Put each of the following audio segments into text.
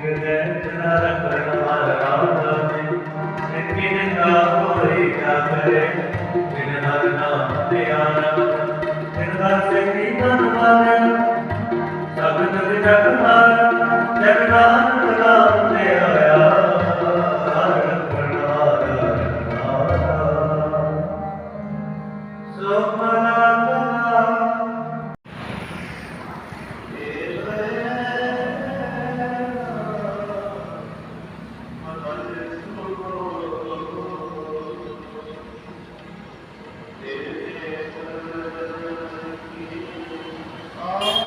Good day,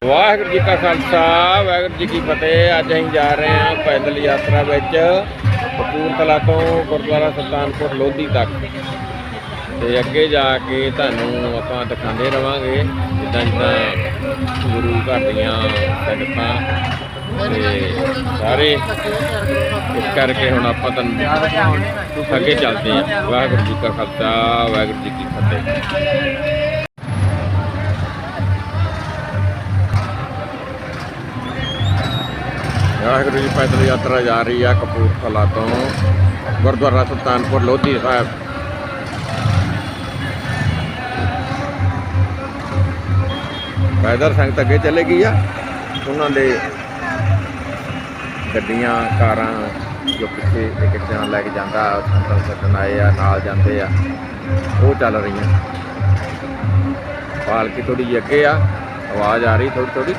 Waheguru ji ਕਾ ਖਾਲਸਾ, ਵਾਹਿਗੁਰੂ ਜੀ ਕੀ ਫਤਿਹ। ਅੱਜ ਅਸੀਂ ਜਾ ਰਹੇ ਹਾਂ ਪੈਦਲ ਯਾਤਰਾ ਵਿੱਚ ਕਪੂਰਥਲਾ ਤੋਂ ਗੁਰਦੁਆਰਾ ਸੁਲਤਾਨਪੁਰ ਲੋਧੀ ਤੱਕ। ਤੇ ਅੱਗੇ ਜਾ ਕੇ ਤੁਹਾਨੂੰ ਆਪਾਂ ਦਿਖਾਉਂਦੇ ਰਵਾਂਗੇ, ਜਿੱਦਾਂ ਜਿੱਦਾਂ ਗੁਰੂ ਘਰ ਦੀਆਂ ਸੰਗਤਾਂ ਤੇ ਸਾਰੇ ਇਸ ਕਰਕੇ ਹੁਣ ਆਪਾਂ ਤੁਹਾਨੂੰ ਅੱਗੇ ਚੱਲਦੇ ਹਾਂ। ਵਾਹਿਗੁਰੂ ਜੀ ਕਾ ਖਾਲਸਾ, ਵਾਹਿਗੁਰੂ ਜੀ ਕੀ ਫਤਿਹ। ਵਾਹਿਗੁਰੂ ਜੀ ਪੈਦਲ ਯਾਤਰਾ ਜਾ ਰਹੀ ਆ ਕਪੂਰਥਲਾ ਤੋਂ, ਗੁਰਦੁਆਰਾ ਸੁਲਤਾਨਪੁਰ ਲੋਧੀ ਸਾਹਿਬ। ਪੈਦਲ ਸੰਗਤ ਅੱਗੇ ਚਲੇ ਗਈ ਆ। ਉਹਨਾਂ ਦੇ ਗੱਡੀਆਂ, ਕਾਰਾਂ ਜੋ ਪਿੱਛੇ ਇੱਕ ਇੱਕ ਜਣਾ ਲੈ ਕੇ ਜਾਂਦਾ ਸੰਤਨ ਸੱਜਣ ਆਏ ਆ, ਨਾਲ ਜਾਂਦੇ ਆ। ਉਹ ਚੱਲ ਰਹੀਆਂ। ਪਾਲਕੀ ਥੋੜੀ ਜਿਹੀ ਅੱਗੇ ਆ। ਆਵਾਜ਼ ਆ ਰਹੀ ਥੋੜੀ ਥੋੜੀ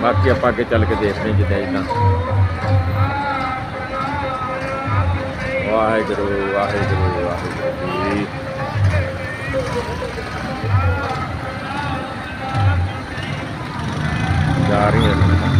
ਬਾਕੀ ਆਪਾਂ ਅੱਗੇ ਚੱਲ ਕੇ ਦੇਖਦੇ ਜਿੱਦਾਂ ਜਿੱਦਾਂ। ਵਾਹਿਗੁਰੂ ਵਾਹਿਗੁਰੂ ਵਾਹਿਗੁਰੂ ਜੀ। ਜਾ ਰਹੀ ਹੈ।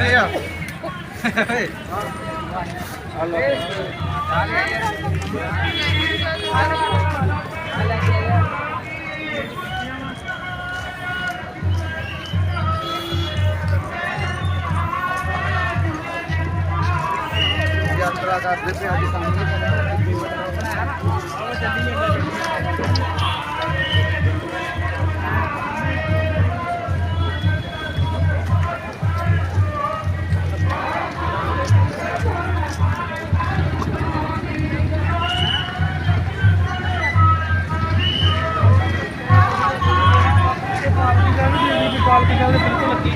ਰਹੇ ਆ। ਯਾਤਰਾ ਕਰਦੇ ਪਿਆ ਜੀ ਸਾਹਮਣੇ ਬਾਲ ਪਿੰਗਲ ਦੇ ਬਿਲਕੁਲ ਲੱਗੀ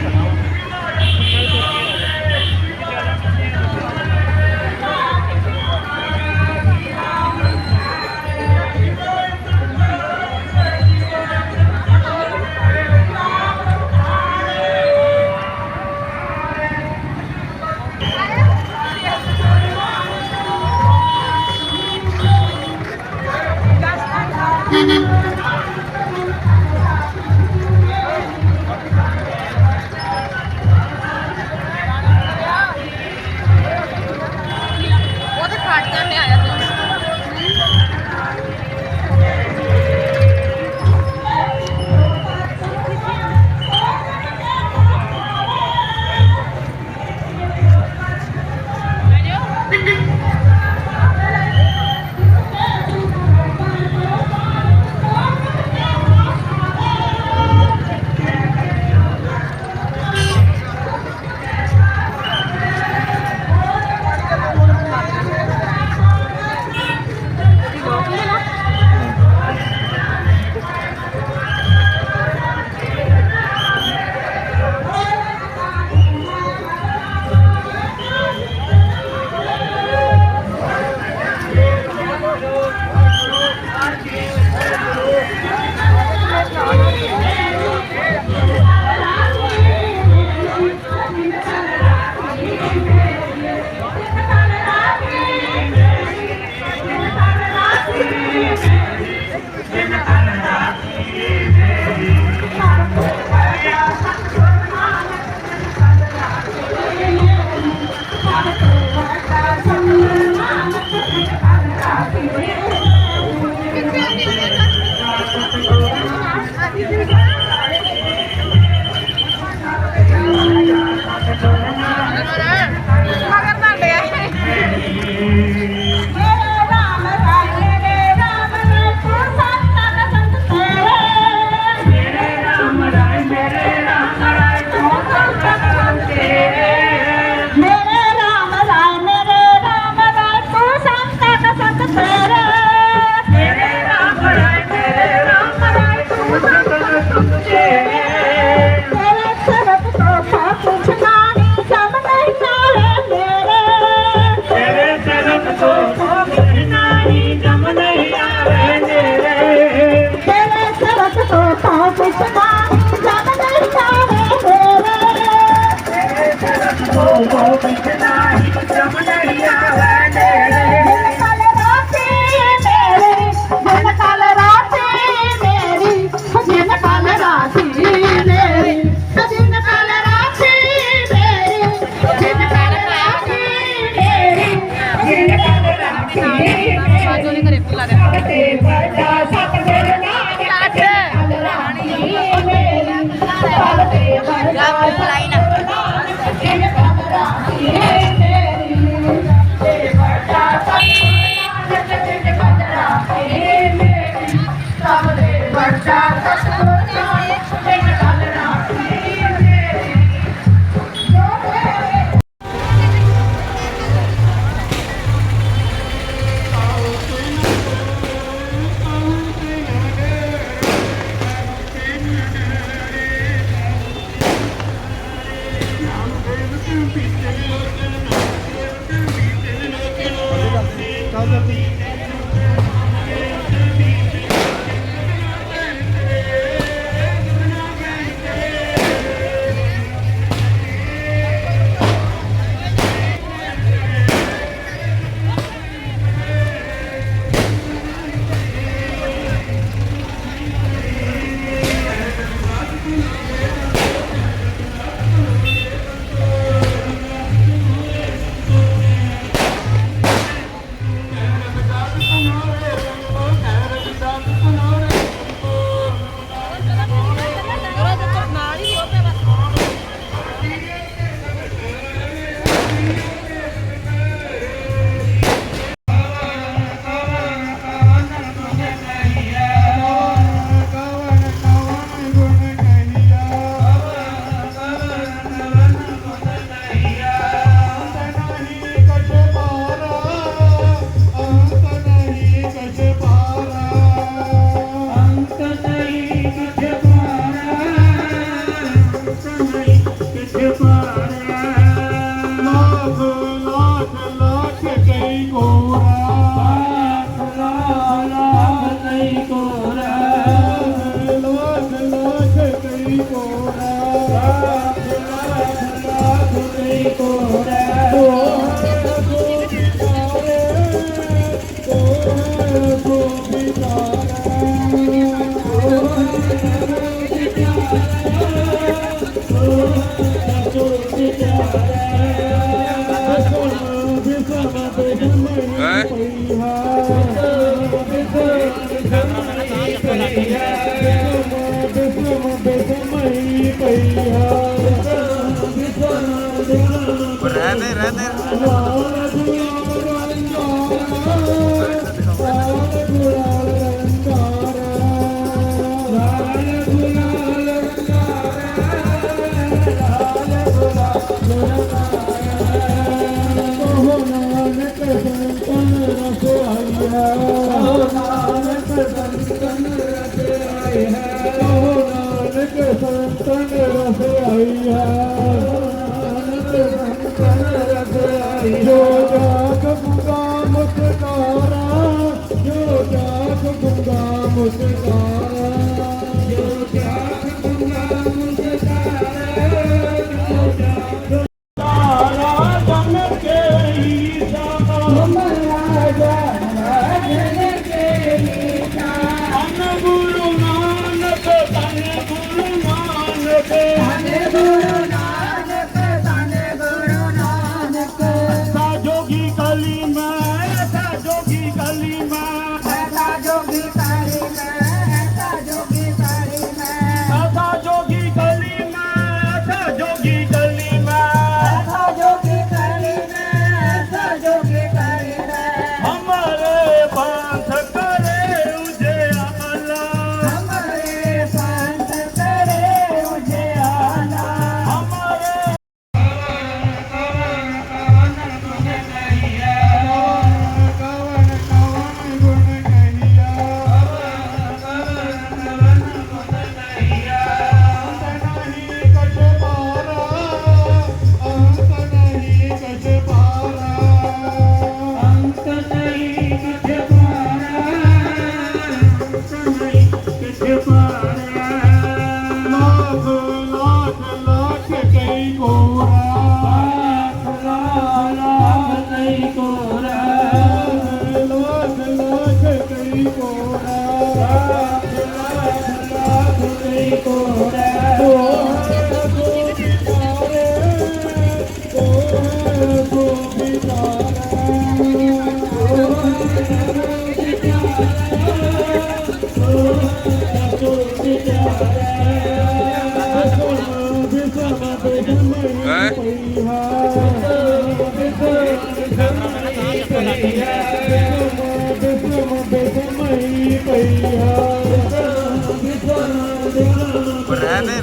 我背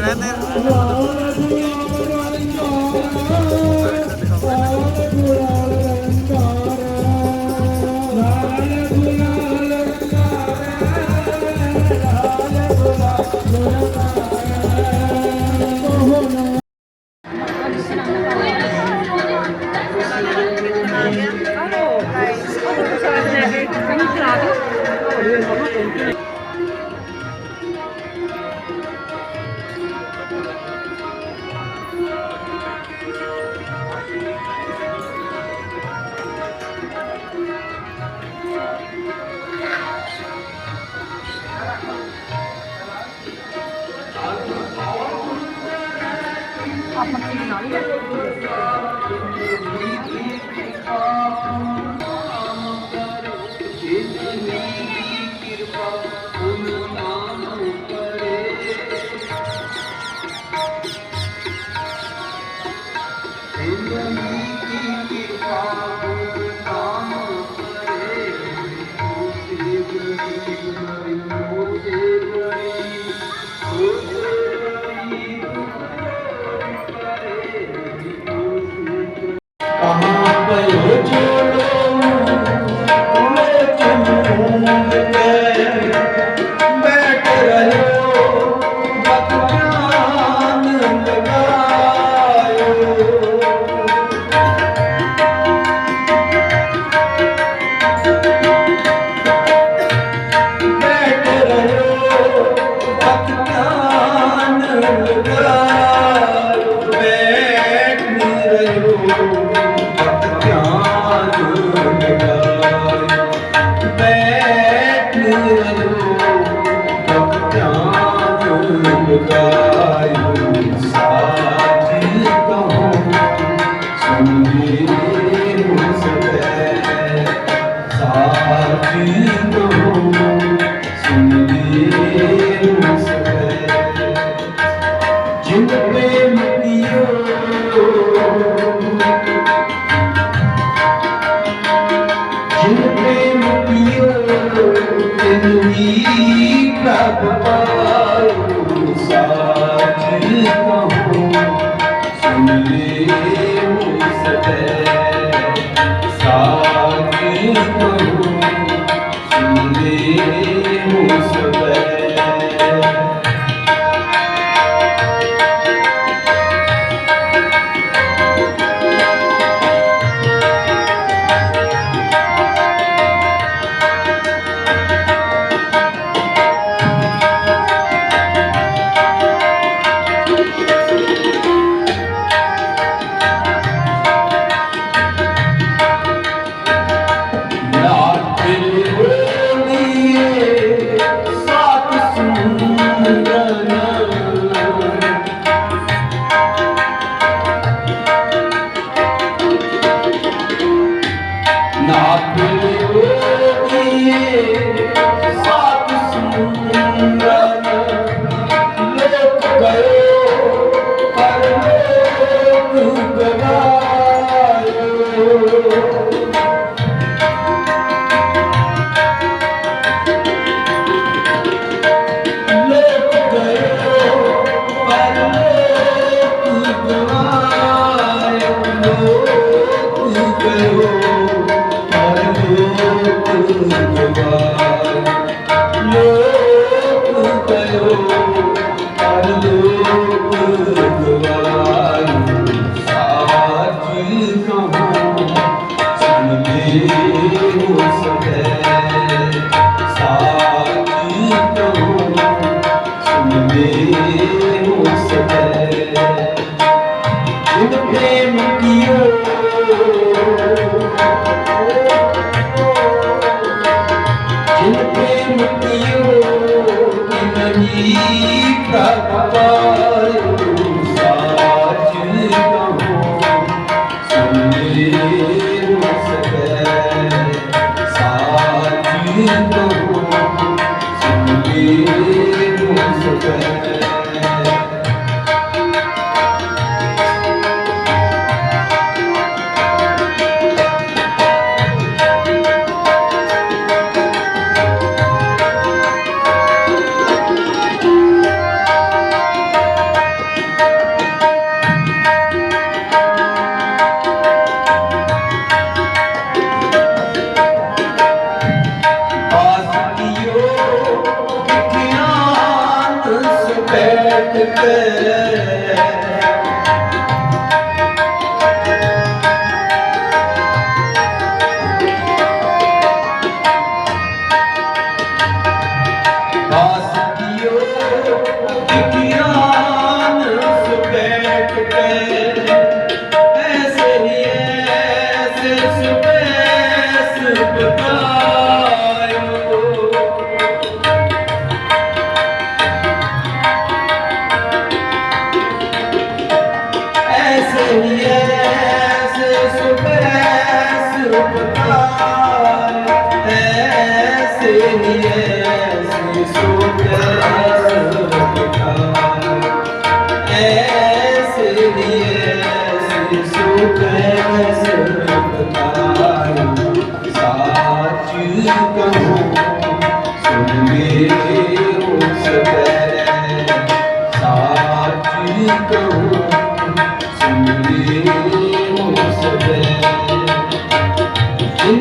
রাতের Thank you. 脑，你看。Oh. Thank you.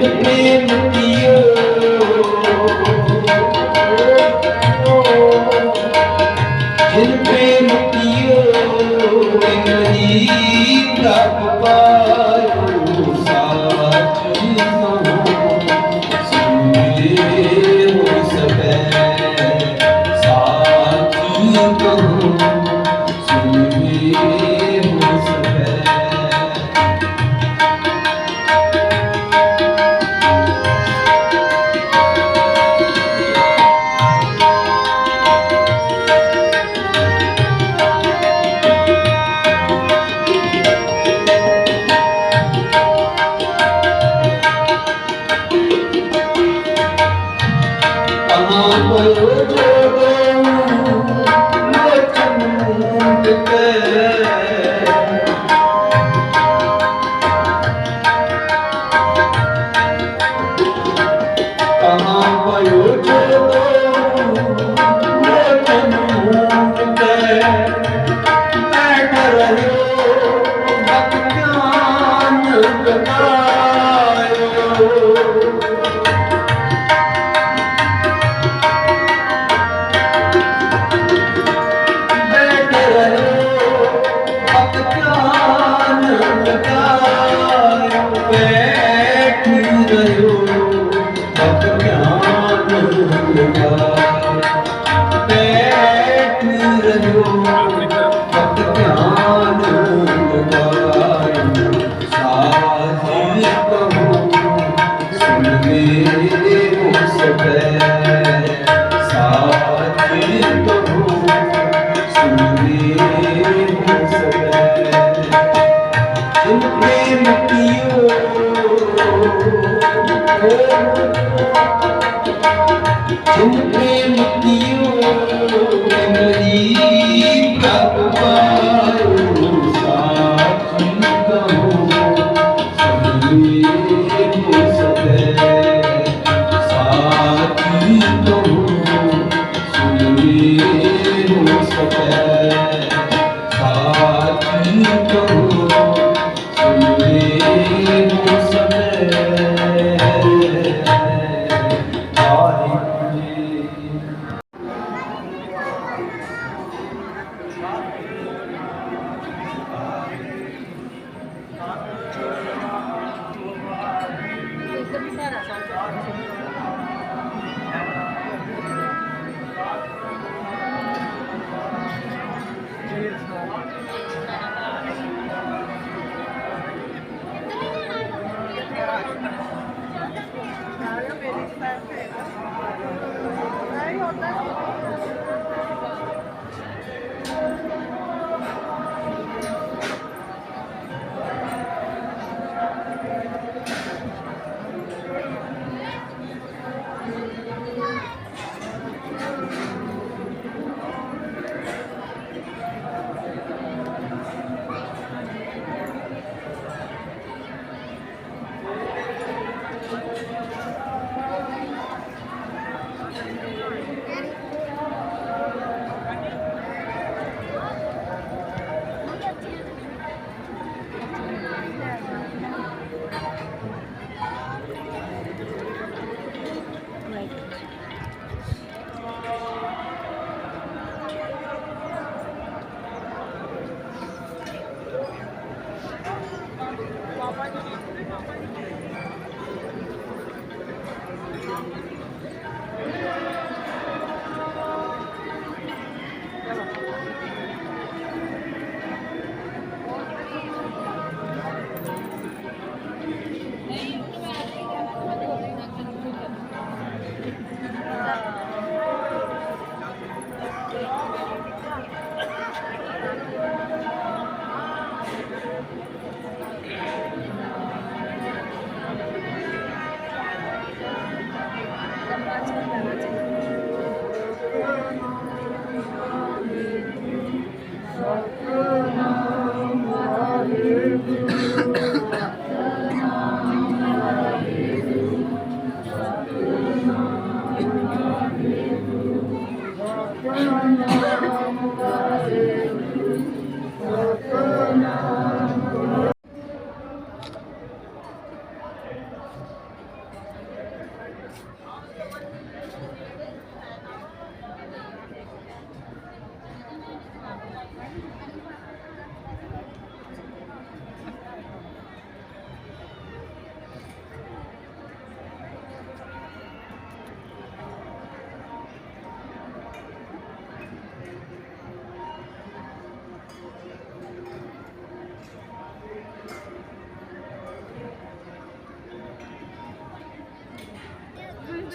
name, Don't play with you, melody.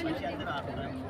Mình sẽ trả.